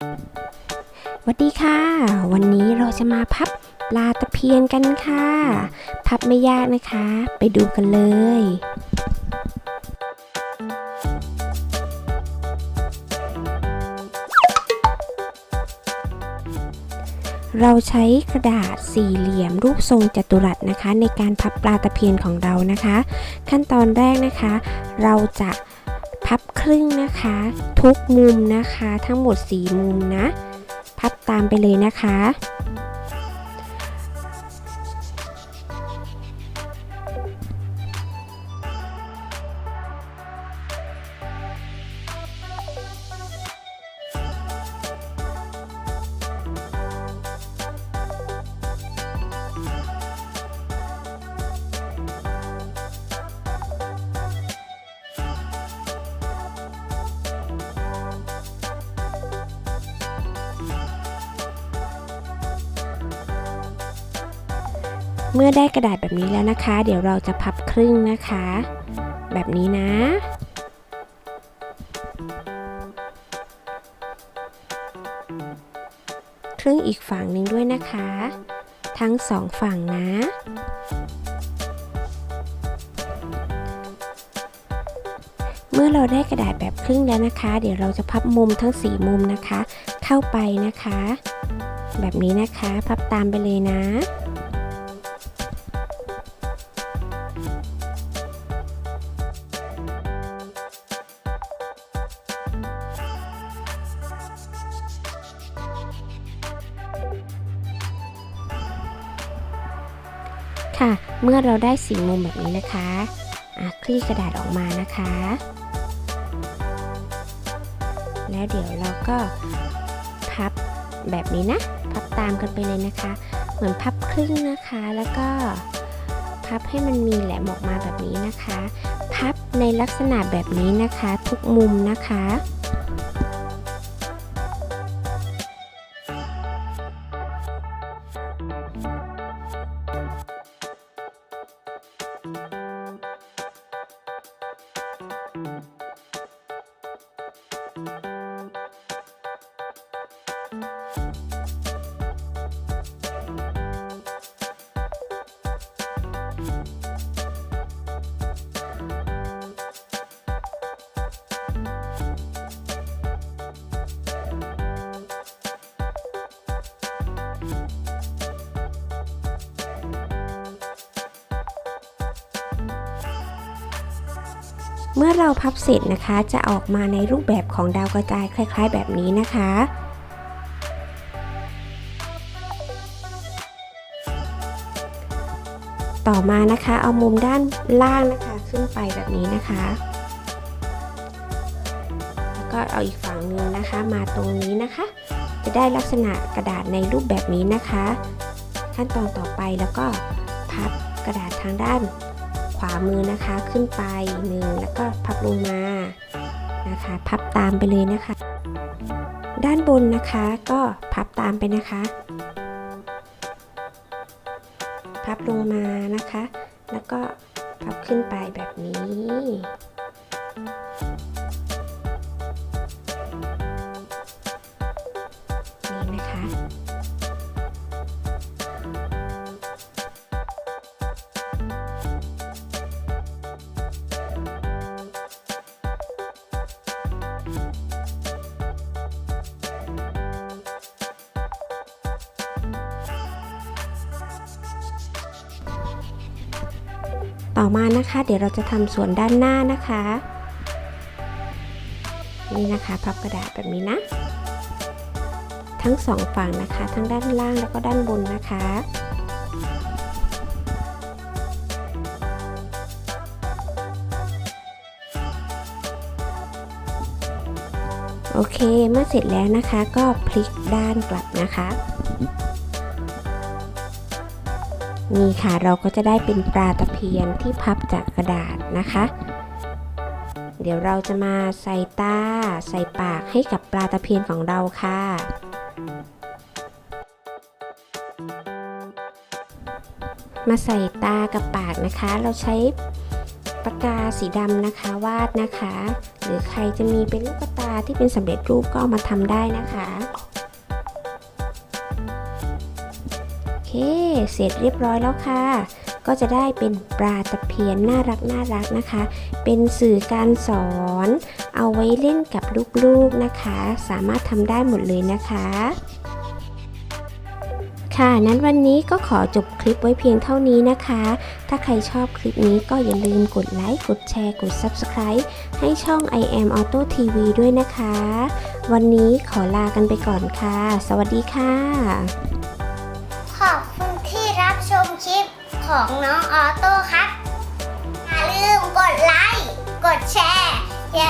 สวัสดีค่ะ วันนี้เราจะมาพับปลาตะเพียนกันค่ะ พับไม่ยากนะคะ ไปดูกันเลยเราใช้กระดาษสี่เหลี่ยมรูปทรงจัตุรัสนะคะ ในการพับปลาตะเพียนของเรานะคะ ขั้นตอนแรกนะคะ เราจะ รึ่งนะคะ ทุกมุมนะคะ ทั้งหมด 4 มุมนะ พับตามไปเลยนะคะ เมื่อได้กระดาษแบบนี้แล้วนะคะ เดี๋ยวเราจะพับครึ่งนะคะ แบบนี้นะ ครึ่งอีกฝั่งหนึ่งด้วยนะคะ ทั้งสองฝั่งนะเมื่อเราได้กระดาษแบบครึ่งแล้วนะคะ เดี๋ยวเราจะพับมุมทั้ง 4 มุมนะคะ เข้าไปนะคะ แบบนี้นะคะ พับตามไปเลยนะ ค่ะ เมื่อเราได้สีมุมแบบนี้นะคะะคลี่กระดาษออกมานะคะ แล้วเดี๋ยวเราก็พับแบบนี้นะ พับตามกันไปเลยนะคะ เหมือนพับครึ่งนะคะ แล้วก็พับให้มันมีแหลมออกมาแบบนี้นะคะ พับในลักษณะแบบนี้นะคะ ทุกมุมนะคะ เมื่อเราพับเสร็จนะคะจะออกมาในรูปแบบของดาวกระจายคล้าย ๆ แบบนี้นะคะ ต่อมานะคะเอามุมด้านล่างนะคะขึ้นไปแบบนี้นะคะ แล้วก็เอาอีกฝั่งหนึงนะคะมาตรงนี้นะคะ จะได้ลักษณะกระดาษในรูปแบบนี้นะคะ ขั้นตอนต่อไปแล้วก็พับกระดาษทางด้าน ขวามือนะคะขึ้นไปหนึ่งแล้วก็พับลงมานะคะ พับตามไปเลยนะคะ ด้านบนนะคะก็พับตามไปนะคะ พับลงมานะคะ แล้วก็พับขึ้นไปแบบนี้ ต่อมานะคะ เดี๋ยวเราจะทำส่วนด้านหน้านะคะ นี่นะคะพับกระดาษแบบนี้นะ ทั้งสองฝั่งนะคะ ทั้งด้านล่างแล้วก็ด้านบนนะคะโอเค เมื่อเสร็จแล้วนะคะก็พลิกด้านกลับนะคะ นี่ค่ะเราก็จะได้เป็นปลาตะเพียนที่พับจากกระดาษนะคะ เดี๋ยวเราจะมาใส่ตาใส่ปากให้กับปลาตะเพียนของเราค่ะ มาใส่ตากับปากนะคะ เราใช้ปากกาสีดำนะคะวาดนะคะ หรือใครจะมีเป็นลูกตาที่เป็นสำเร็จรูปก็เอามาทำได้นะคะ เค เสร็จเรียบร้อยแล้วค่ะ ก็จะได้เป็นปลาตะเพียนน่ารักน่ารักนะคะ เป็นสื่อการสอน เอาไว้เล่นกับลูกๆนะคะ สามารถทำได้หมดเลยนะคะค่ะ นั้นวันนี้ก็ขอจบคลิปไว้เพียงเท่านี้นะคะ ถ้าใครชอบคลิปนี้ก็อย่าลืมกดไลค์ กดแชร์ กด Subscribe ให้ช่อง I am Auto TV ด้วยนะคะ วันนี้ขอลากันไปก่อนค่ะ สวัสดีค่ะ ของน้องออโต้ครับอย่าลืมกดไลค์ กดแชร์และ